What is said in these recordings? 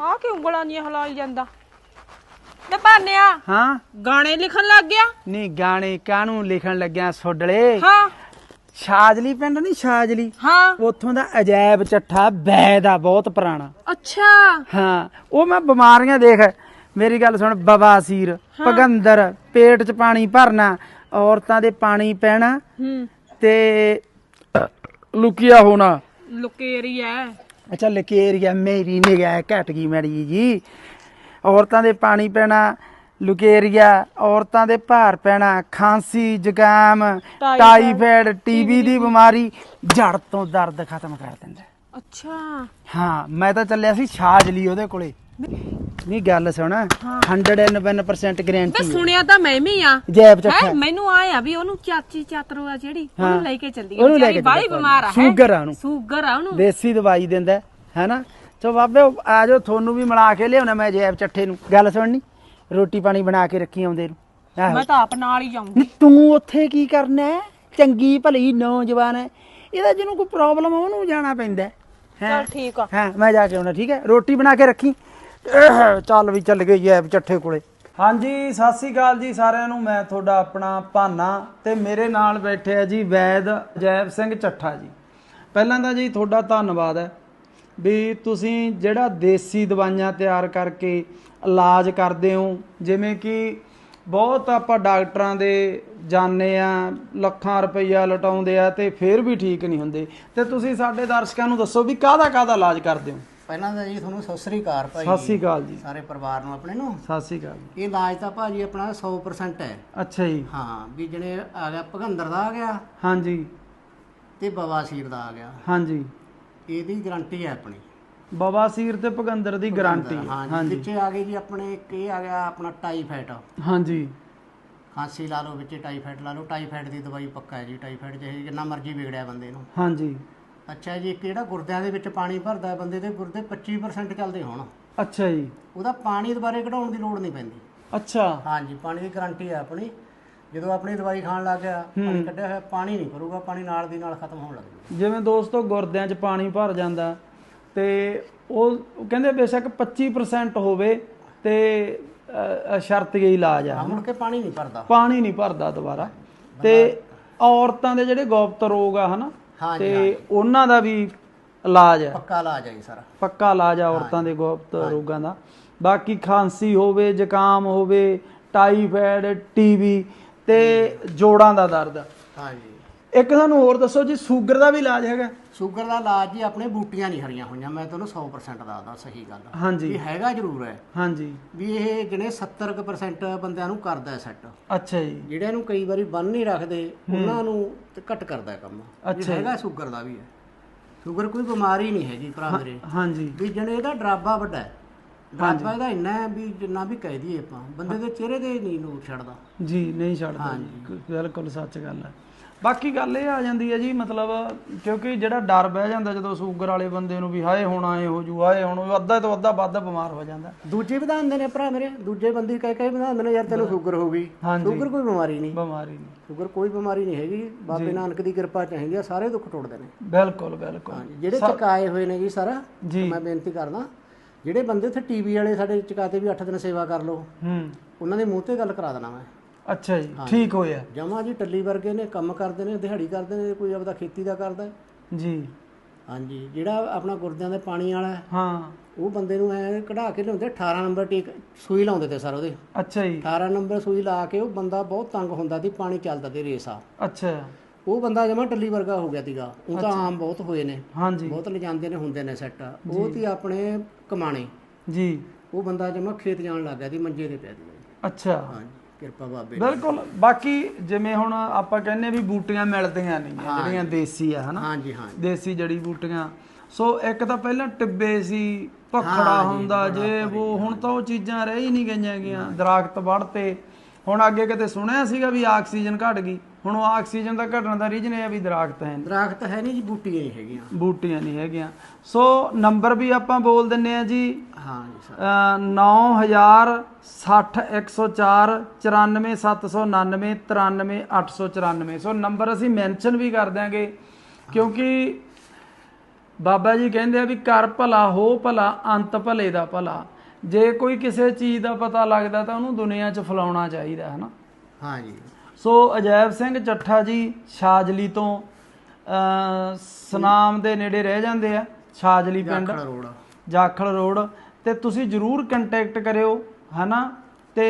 ਆ ਕਿ ਉਂਗਲਾਂ ਨਹੀਂ ਹਲਾਈ ਜਾਂਦਾ? ਤੇ ਬਾਨਿਆ ਹਾਂ? ਗਾਣੇ ਲਿਖਣ ਲੱਗ ਗਿਆ? ਨਹੀਂ ਗਾਣੇ ਕਾਹਨੂੰ ਲਿਖਣ ਲੱਗਿਆ ਸੋਡਲੇ? ਹਾਂ। ਸ਼ਾਜਲੀ ਪਿੰਡ ਨਹੀਂ ਸ਼ਾਜਲੀ ਹਾਂ। ਉੱਥੋਂ ਦਾ ਅਜਾਇਬ ਚੱਠਾ ਬੈਦ ਆ ਬਹੁਤ ਪੁਰਾਣਾ। ਅੱਛਾ। ਹਾਂ ਉਹ ਮੈਂ ਬਿਮਾਰੀਆਂ ਦੇਖ ਮੇਰੀ ਗੱਲ ਸੁਣ ਬਵਾਸੀਰ ਪਗੰਦਰ ਪੇਟ 'ਚ ਪਾਣੀ ਭਰਨਾ ਔਰਤਾਂ ਦੇ ਪਾਣੀ ਪੈਣਾ ਹੂੰ। ਤੇ ਲੁਕਿਆ ਹੋਣਾ। ਲੁਕੇਰੀ ਐ। ਅੱਛਾ ਲਕੇਰੀਆ ਮੇਰੀ ਨਿਗਾਹ ਘਟ ਗਈ ਮੜੀ ਜੀ। ਔਰਤਾਂ ਦੇ ਪਾਣੀ ਪੈਣਾ ਲੁਕੇਰੀਆ ਔਰਤਾਂ ਦੇ ਭਾਰ ਪੈਣਾ ਖਾਂਸੀ ਜ਼ੁਕਾਮ ਟਾਈਫਾਇਡ, ਟੀਬੀ ਦੀ ਬਿਮਾਰੀ ਜੜ ਤੋਂ ਦਰਦ ਖਤਮ ਕਰ ਦਿੰਦਾ। ਅੱਛਾ। ਹਾਂ ਮੈਂ ਤਾਂ ਚੱਲਿਆ ਸੀ ਛਾਜਲੀ ਉਹਦੇ ਕੋਲੇ। ਨਹੀਂ ਗੱਲ ਸੁਣ। 101% ਤੇ ਗਾਰੰਟੀ ਸੁਣਿਆ ਤਾਂ ਮੈਂ ਵੀ ਆ। ਜੈਬ ਹੈ? ਚੱਠਾ ਮੈਨੂੰ ਆਇਆ ਵੀ ਉਹਨੂੰ ਚਾਚੀ ਚਾਤਰੋ ਆ ਜਿਹੜੀ ਉਹਨੂੰ ਹਾਂ। ਲੈ ਕੇ ਚੱਲੀ ਉਹਨੂੰ ਲੈ ਕੇ ਬਾਈ ਬਿਮਾਰ ਆ ਹੈਂ? ਸ਼ੂਗਰ ਆ ਉਹਨੂੰ। ਸ਼ੂਗਰ ਆ ਉਹਨੂੰ। ਦੇਸੀ ਦਵਾਈ ਦਿੰਦਾ ਹੈਨਾ? ਚੋ ਬਾਬੇ ਆ ਜਾਓ ਤੁਹਾਨੂੰ ਵੀ ਮਿਲਾ ਕੇ ਲਿਆਉਣਾ ਮੈਂ ਜੈਬ ਚੱਠੇ ਨੂੰ। ਗੱਲ ਸੁਣਨੀ ਰੋਟੀ ਪਾਣੀ ਬਣਾ ਕੇ ਰੱਖੀ ਆਉਂਦੇ ਨੂੰ। ਆਹੋ। ਮੈਂ ਤਾਂ ਆਪ ਨਾਲ ਹੀ ਜਾਊਂਗੀ। ਨੀ ਤੂੰ ਉੱਥੇ ਕੀ ਕਰਨਾ ਹੈ? ਚੰਗੀ ਭਲੀ ਨੌਜਵਾਨ ਹੈ। ਇਹਦਾ ਜਿਹਨੂੰ ਕੋਈ ਪ੍ਰੋਬਲਮ ਆ ਉਹਨੂੰ ਜਾਣਾ ਪੈਂਦਾ ਹੈ। ਹੈਂ? ਚਲ ਠੀਕ ਆ। ਹਾਂ ਮੈਂ ਜਾ ਕੇ ਆਉਣਾ ਠੀਕ ਹੈ? ਰੋਟੀ ਬਣਾ ਕੇ ਰੱਖੀ। ਚੱਲ ਵੀ ਚੱਲ ਗਈ ਐ ਚੱਠੇ ਕੋਲੇ। ਹਾਂਜੀ, ਸਤਿ ਸ੍ਰੀ ਅਕਾਲ ਜੀ ਸਾਰਿਆਂ ਨੂੰ। ਮੈਂ ਤੁਹਾਡਾ ਆਪਣਾ ਭਾਨਾ ਤੇ ਮੇਰੇ ਨਾਲ ਬੈਠੇ ਆ ਜੀ ਵੈਦ ਜੈਬ ਸਿੰਘ ਚੱਠਾ ਜੀ। ਪਹਿਲਾਂ ਤਾਂ ਜੀ ਤੁਹਾਡਾ ਧੰਨਵਾਦ ਹੈ ਵੀ ਤੁਸੀਂ ਜਿਹੜਾ ਦੇਸੀ ਦਵਾਈਆਂ ਤਿਆਰ ਕਰਕੇ ਇਲਾਜ ਕਰਦੇ ਹੋ, ਜਿਵੇਂ ਕਿ ਬਹੁਤ ਆਪਾਂ ਡਾਕਟਰਾਂ ਦੇ ਜਾਣੇ ਆ, ਲੱਖਾਂ ਰੁਪਈਆ ਲਟਾਉਂਦੇ ਆ ਤੇ ਫਿਰ ਵੀ ਠੀਕ ਨਹੀਂ ਹੁੰਦੇ। ਤੇ ਤੁਸੀਂ ਸਾਡੇ ਦਰਸ਼ਕਾਂ ਨੂੰ ਦੱਸੋ ਵੀ ਕਾਹਦਾ ਕਾਹਦਾ ਇਲਾਜ ਕਰਦੇ ਹੋ? ਪਹਿਲਾਂ ਤਾਂ ਜੀ ਤੁਹਾਨੂੰ ਸਤਿ ਸ੍ਰੀ ਅਕਾਲ ਭਾਈ। ਸਤਿ ਸ੍ਰੀ ਅਕਾਲ ਜੀ। ਸਾਰੇ ਪਰਿਵਾਰ ਨੂੰ ਆਪਣੇ ਨੂੰ। ਸਤਿ ਸ੍ਰੀ ਅਕਾਲ ਜੀ। ਇਹ ਇਲਾਜ ਤਾਂ ਭਾਜੀ ਆਪਣਾ 100% ਹੈ। ਅੱਛਾ ਜੀ। ਹਾਂ ਵੀ ਜਿਹੜੇ ਆ ਗਿਆ ਭਗੰਦਰ ਦਾ ਆ ਗਿਆ। ਹਾਂਜੀ। ਤੇ ਬਵਾਸੀਰ ਦਾ ਆ ਗਿਆ। ਹਾਂਜੀ। ਇਹਦੀ ਗਾਰੰਟੀ ਹੈ ਆਪਣੀ। ਬਵਾਸੀਰ ਤੇ ਭਗੰਦਰ ਦੀ ਗਾਰੰਟੀ ਹਾਂਜੀ। ਵਿੱਚੇ ਆ ਗਏ ਜੀ ਆਪਣੇ ਇੱਕ ਇਹ ਆ ਗਿਆ ਆਪਣਾ ਟਾਈਫਾਈਡ ਹਾਂਜੀ। ਖਾਂਸੀ ਲਾ ਲਓ ਵਿੱਚੇ ਟਾਈਫਾਈਡ ਲਾ ਲਓ। ਟਾਈਫਾਈਡ ਦੀ ਦਵਾਈ ਪੱਕਾ ਹੈ ਜੀ। ਟਾਈਫਾਈਡ ਜਿਹੇ ਜਿੰਨਾ ਮਰਜ਼ੀ ਵਿਗੜਿਆ ਬੰਦੇ ਨੂੰ। ਹਾਂਜੀ। ਅੱਛਾ ਜੀ ਇੱਕ ਜਿਹੜਾ ਗੁਰਦਿਆਂ ਦੇ ਵਿੱਚ ਪਾਣੀ ਭਰਦਾ ਹੈ ਬੰਦੇ ਦੇ ਗੁਰਦੇ 25% ਚੱਲਦੇ ਹੋਣ। ਅੱਛਾ ਜੀ। ਉਹਦਾ ਪਾਣੀ ਦੁਬਾਰੇ ਕਢਾਉਣ ਦੀ ਲੋੜ ਨਹੀਂ ਪੈਂਦੀ। ਅੱਛਾ। ਹਾਂਜੀ ਪਾਣੀ ਦੀ ਗਾਰੰਟੀ ਹੈ ਆਪਣੀ। ਜਦੋਂ ਆਪਣੀ ਦਵਾਈ ਖਾਣ ਲੱਗ ਗਿਆ ਪਾਣੀ ਕੱਢਿਆ ਹੋਇਆ ਪਾਣੀ ਨਹੀਂ ਕਰੂਗਾ ਪਾਣੀ ਨਾਲ ਦੀ ਨਾਲ ਖਤਮ ਹੋਣ ਲੱਗ ਜੂਗਾ ਜਿਵੇਂ ਦੋਸਤੋ ਗੁਰਦਿਆਂ 'ਚ ਪਾਣੀ ਭਰ ਜਾਂਦਾ ਤੇ ਉਹ ਕਹਿੰਦੇ ਬੇਸ਼ੱਕ 25% ਹੋਵੇ ਤੇ ਅ, ਸ਼ਰਤ ਹੀ ਇਲਾਜ ਆ। ਆ ਮੁੜ ਕੇ ਪਾਣੀ ਨਹੀਂ ਭਰਦਾ। ਪਾਣੀ ਨਹੀਂ ਭਰਦਾ ਦੁਬਾਰਾ। ਤੇ ਔਰਤਾਂ ਦੇ ਜਿਹੜੇ ਗੁਪਤ ਰੋਗ ਆ ਹਨਾ ਹਾਂਜੀ ਤੇ ਉਹਨਾਂ ਦਾ ਵੀ ਇਲਾਜ ਹੈ। ਪੱਕਾ ਇਲਾਜ ਹੈ ਜੀ ਸਾਰਾ। ਪੱਕਾ ਇਲਾਜ ਆ ਔਰਤਾਂ ਦੇ ਗੁਪਤ ਰੋਗਾਂ ਦਾ। ਬਾਕੀ ਖਾਂਸੀ ਹੋਵੇ ਜ਼ੁਕਾਮ ਹੋਵੇ ਟਾਈਫਾਇਡ ਟੀਬੀ ਤੇ ਜੋੜਾਂ ਦਾ ਦਰਦ। ਹਾਂਜੀ। ਇੱਕ ਸਾਨੂੰ ਹੋਰ ਦੱਸੋ ਜੀ ਸ਼ੂਗਰ ਦਾ ਵੀ ਇਲਾਜ ਹੈਗਾ? ਸ਼ੂਗਰ ਦਾ ਇਲਾਜ ਜੀ ਆਪਣੇ ਬੂਟੀਆਂ ਨਹੀਂ ਹਰੀਆਂ ਹੋਈਆਂ। ਮੈਂ ਤੁਹਾਨੂੰ 100% ਦੱਸਦਾ ਸਹੀ ਗੱਲ ਹਾਂਜੀ। ਵੀ ਹੈਗਾ ਜ਼ਰੂਰ ਹੈ। ਹਾਂਜੀ। ਵੀ ਇਹ ਜਿਹੜੇ 70% ਬੰਦਿਆਂ ਨੂੰ ਕਰਦਾ ਹੈ ਸੈੱਟ ਅੱਛਾ ਜੀ। ਜਿਹੜਿਆਂ ਨੂੰ ਕਈ ਵਾਰੀ ਬੰਨ ਨਹੀਂ ਰੱਖਦੇ ਉਹਨਾਂ ਨੂੰ ਤੇ ਘੱਟ ਕਰਦਾ ਹੈ ਕੰਮ। ਅੱਛਾ ਹੈਗਾ ਸ਼ੂਗਰ ਦਾ ਵੀ ਹੈ। ਸ਼ੂਗਰ ਕੋਈ ਬਿਮਾਰੀ ਨਹੀਂ ਹੈਗੀ ਭਰਾ ਮੇਰੇ। ਹਾਂਜੀ। ਵੀ ਜਣੇ ਇਹਦਾ ਡਰਾਬਾ ਵੱਡਾ ਹੈ। ਡਰਾਬਾ ਇਹਦਾ ਇੰਨਾ ਹੈ ਵੀ ਜਿੰਨਾ ਵੀ ਕਹਿ ਦਈਏ ਆਪਾਂ ਬੰਦੇ ਦੇ ਚਿਹਰੇ ਤੇ ਨਹੀਂ ਨੂਰ ਛੱਡਦਾ। ਜੀ ਨਹੀਂ ਛੱਡਦਾ ਬਿਲਕੁਲ ਸੱਚ ਗੱਲ ਹੈ। ਬਾਕੀ ਗੱਲ ਇਹ ਆ ਜਾਂਦੀ ਹੈ ਜੀ ਮਤਲਬ ਕਿਉਂਕਿ ਜਿਹੜਾ ਡਰ ਬਹਿ ਜਾਂਦਾ ਜਦੋਂ ਸ਼ੂਗਰ ਵਾਲੇ ਬੰਦੇ ਨੂੰ ਵੀ ਹਾਏ ਹੁਣ ਆਏ ਹੋ ਜੂ ਹਾਏ ਹੁਣ ਉਹ ਅੱਧਾ ਤੋਂ ਅੱਧਾ ਵੱਧ ਬਿਮਾਰ ਹੋ ਜਾਂਦਾ। ਦੂਜੇ ਵਧਾਉਂਦੇ ਨੇ ਭਰਾ ਮੇਰੇ ਦੂਜੇ ਬੰਦੇ ਕਹਿ ਕਹਿ ਵਧਾਉਂਦੇ ਨੇ ਯਾਰ ਤੈਨੂੰ ਸ਼ੂਗਰ ਹੋ ਗਈ। ਸ਼ੂਗਰ ਕੋਈ ਬਿਮਾਰੀ ਨਹੀਂ। ਬਿਮਾਰੀ ਨਹੀਂ। ਸ਼ੂਗਰ ਕੋਈ ਬਿਮਾਰੀ ਨਹੀਂ ਹੈਗੀ। ਬਾਬੇ ਨਾਨਕ ਦੀ ਕਿਰਪਾ ਚਾਹੀਦੀ ਆ ਸਾਰੇ ਦੁੱਖ ਟੁੱਟਦੇ ਨੇ। ਬਿਲਕੁਲ ਬਿਲਕੁਲ। ਜਿਹੜੇ ਚਕਾਏ ਹੋਏ ਨੇ ਜੀ ਸਾਰਾ ਮੈਂ ਬੇਨਤੀ ਕਰਦਾ ਜਿਹੜੇ ਬੰਦੇ ਉੱਥੇ ਟੀਵੀ ਵਾਲੇ ਸਾਡੇ ਚਕਾਤੇ ਵੀ 8 ਦਿਨ ਸੇਵਾ ਕਰ ਲਓ ਹੂੰ। ਉਹਨਾਂ ਦੇ ਮੂੰਹ ਤੇ ਗੱਲ ਕਰਾ ਦੇਣਾ ਮੈਂ। ਅੱਛਾ ਜੀ ਠੀਕ ਹੋਇਆ। ਜਮਾ ਜੀ ਟੱਲੀ ਵਰਗੇ ਨੇ ਕੰਮ ਕਰਦੇ ਨੇ ਦਿਹਾੜੀ ਕਰਦੇ ਨੇ ਕੋਈ ਆਪਦਾ ਖੇਤੀ ਦਾ ਕਰਦਾ। ਜੀ। ਹਾਂਜੀ ਜਿਹੜਾ ਆਪਣਾ ਗੁਰਦਿਆਂ ਦੇ ਪਾਣੀ ਵਾਲਾ ਹੈ, ਹਾਂ। ਉਹ ਬੰਦੇ ਨੂੰ ਐ ਕਢਾ ਕੇ ਲਿਆਉਂਦੇ 18 ਨੰਬਰ ਟੀਕ ਸੂਈ ਲਾਉਂਦੇ ਤੇ ਸਰ ਉਹਦੇ। ਅੱਛਾ ਜੀ। 18 ਨੰਬਰ ਸੂਈ ਲਾ ਕੇ ਉਹ ਬੰਦਾ ਬਹੁਤ ਤੰਗ ਹੁੰਦਾ ਸੀ ਪਾਣੀ ਚੱਲਦਾ ਤੇ ਰੇਸ ਆ ਅੱਛਾ। ਉਹ ਬੰਦਾ ਜਮਾ ਟੱਲੀ ਵਰਗਾ ਹੋ ਗਿਆ ਸੀਗਾ ਉਹ ਤਾਂ ਆਮ ਬਹੁਤ ਹੋਏ ਨੇ। ਹਾਂਜੀ। ਬਹੁਤ ਲਿਜਾਂਦੇ ਨੇ ਹੁੰਦੇ ਨੇ ਸੈੱਟ। ਉਹ ਤੀ ਆਪਣੇ ਕਮਾਣੇ। ਜੀ। ਉਹ ਬੰਦਾ ਜਮਾ ਖੇਤ ਜਾਣ ਲੱਗ ਗਿਆ ਸੀ ਮੰਜੇ ਤੇ ਪਿਆ ਸੀ ਅੱਛਾ। ਹਾਂਜੀ। ਕਿਰਪਾ ਬਾਬੇ ਦੀ। ਬਿਲਕੁਲ। ਬਾਕੀ ਜਿਵੇਂ ਹੁਣ ਆਪਾਂ ਕਹਿੰਨੇ ਵੀ ਬੂਟੀਆਂ ਮਿਲਦੀਆਂ ਨਹੀਂ ਜਿਹੜੀਆਂ ਦੇਸੀ ਆ ਹਨਾ? ਹਾਂਜੀ ਹਾਂਜੀ। ਦੇਸੀ ਜੜੀ ਬੂਟੀਆਂ। ਸੋ ਇੱਕ ਤਾਂ ਪਹਿਲਾਂ ਟਿੱਬੇ ਸੀ ਭਖੜਾ ਹੁੰਦਾ ਜੇ ਉਹ ਹੁਣ ਤਾਂ ਉਹ ਚੀਜ਼ਾਂ ਰਹਿ ਹੀ ਨਹੀਂ ਗਈਆਂ ਗੀਆਂ ਦਰਖਤ ਵੜਤੇ ਹੁਣ ਅੱਗੇ ਕਿਤੇ ਸੁਣਿਆ ਸੀਗਾ ਵੀ ਆਕਸੀਜਨ ਘਟ ਗਈ? ਹੁਣ ਉਹ ਆਕਸੀਜਨ ਦਾ ਘਟਣ ਦਾ ਰੀਜਨ ਇਹ ਆ ਵੀ ਦਰਖਤ ਹੈ ਨੀ, ਦਰਖਤ ਹੈ ਨਹੀਂ ਜੀ ਬੂਟੀਆਂ ਹੀ ਹੈਗੀਆਂ। ਬੂਟੀਆਂ ਨਹੀਂ ਹੈਗੀਆਂ। ਸੋ ਨੰਬਰ ਵੀ ਆਪਾਂ ਬੋਲ ਦਿੰਨੇ ਆ ਜੀ। ਹਾਂ ਜੀ ਸਰ। 9060 ਸੋ ਨੰਬਰ ਅਸੀਂ ਮੈਂਸ਼ਨ ਵੀ ਕਰ ਦਿਆਂਗੇ ਕਿਉਂਕਿ ਬਾਬਾ ਜੀ ਕਹਿੰਦੇ ਆ ਵੀ ਕਰ ਭਲਾ ਹੋ ਭਲਾ ਅੰਤ ਭਲੇ ਦਾ ਭਲਾ। ਜੇ ਕੋਈ ਕਿਸੇ ਚੀਜ਼ ਦਾ ਪਤਾ ਲੱਗਦਾ ਤਾਂ ਉਹਨੂੰ ਦੁਨੀਆ 'ਚ ਫੈਲਾਉਣਾ ਚਾਹੀਦਾ ਹੈ ਨਾ? ਹਾਂ ਜੀ ਸੋ ਅਜੈਬ ਸਿੰਘ ਚੱਠਾ ਜੀ ਛਾਜਲੀ ਤੋਂ ਸਨਾਮ ਦੇ ਨੇੜੇ ਰਹਿ ਜਾਂਦੇ ਆ ਛਾਜਲੀ ਪਿੰਡ। ਜਾਖਲ ਰੋਡ। ਜਾਖਲ ਰੋਡ। ਤੇ ਤੁਸੀਂ ਜਰੂਰ ਕੰਟੈਕਟ ਕਰਿਓ ਹਨਾ ਤੇ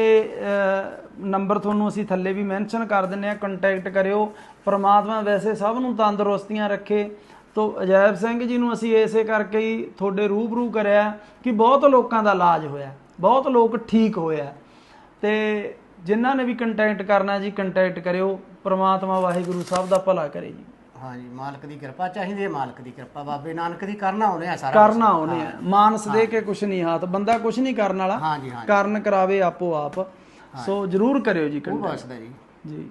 ਨੰਬਰ ਤੁਹਾਨੂੰ ਅਸੀਂ ਥੱਲੇ ਵੀ ਮੈਂਸ਼ਨ ਕਰ ਦਿੰਨੇ ਆ ਕੰਟੈਕਟ ਕਰਿਓ। ਪ੍ਰਮਾਤਮਾ ਵੈਸੇ ਸਭ ਨੂੰ ਤੰਦਰੁਸਤੀਆਂ ਰੱਖੇ। ਤੋ ਅਜੈਬ ਸਿੰਘ ਜੀ ਨੂੰ ਅਸੀਂ ਇਸੇ ਕਰਕੇ ਹੀ ਤੁਹਾਡੇ ਰੂਬਰੂ ਕਰਿਆ ਕਿ ਬਹੁਤ ਲੋਕਾਂ ਦਾ ਇਲਾਜ ਹੋਇਆ ਬਹੁਤ ਲੋਕ ਠੀਕ ਹੋਇਆ ਤੇ ਜਿਨ੍ਹਾਂ ਨੇ ਵੀ ਕੰਟੈਕਟ ਕਰਨਾ ਜੀ ਕੰਟੈਕਟ ਕਰਿਓ ਪ੍ਰਮਾਤਮਾ ਵਾਹਿਗੁਰੂ ਸਭ ਦਾ ਭਲਾ ਕਰੇ ਜੀ। ਹਾਂ ਜੀ ਮਾਲਕ ਦੀ ਕਿਰਪਾ ਚਾਹੀਦੀ ਹੈ ਮਾਲਕ ਦੀ ਕਿਰਪਾ ਬਾਬੇ ਨਾਨਕ ਦੀ ਕਰਨਾ ਆਉਨੇ ਆ ਸਾਰਾ। ਕਰਨਾ ਉਹਨੇ ਆ। ਮਾਨਸ ਦੇ ਕੇ ਕੁਛ ਨਹੀਂ ਹਾਥ ਬੰਦਾ ਕੁਛ ਨਹੀਂ ਕਰਨ ਵਾਲਾ। ਕਰਨ ਕਰਾਵੇ ਆਪੋ ਆਪ ਸੋ ਜਰੂਰ ਕਰਿਓ ਜੀ ਉਹ ਕੰਟੈਕਟ ਜੀ।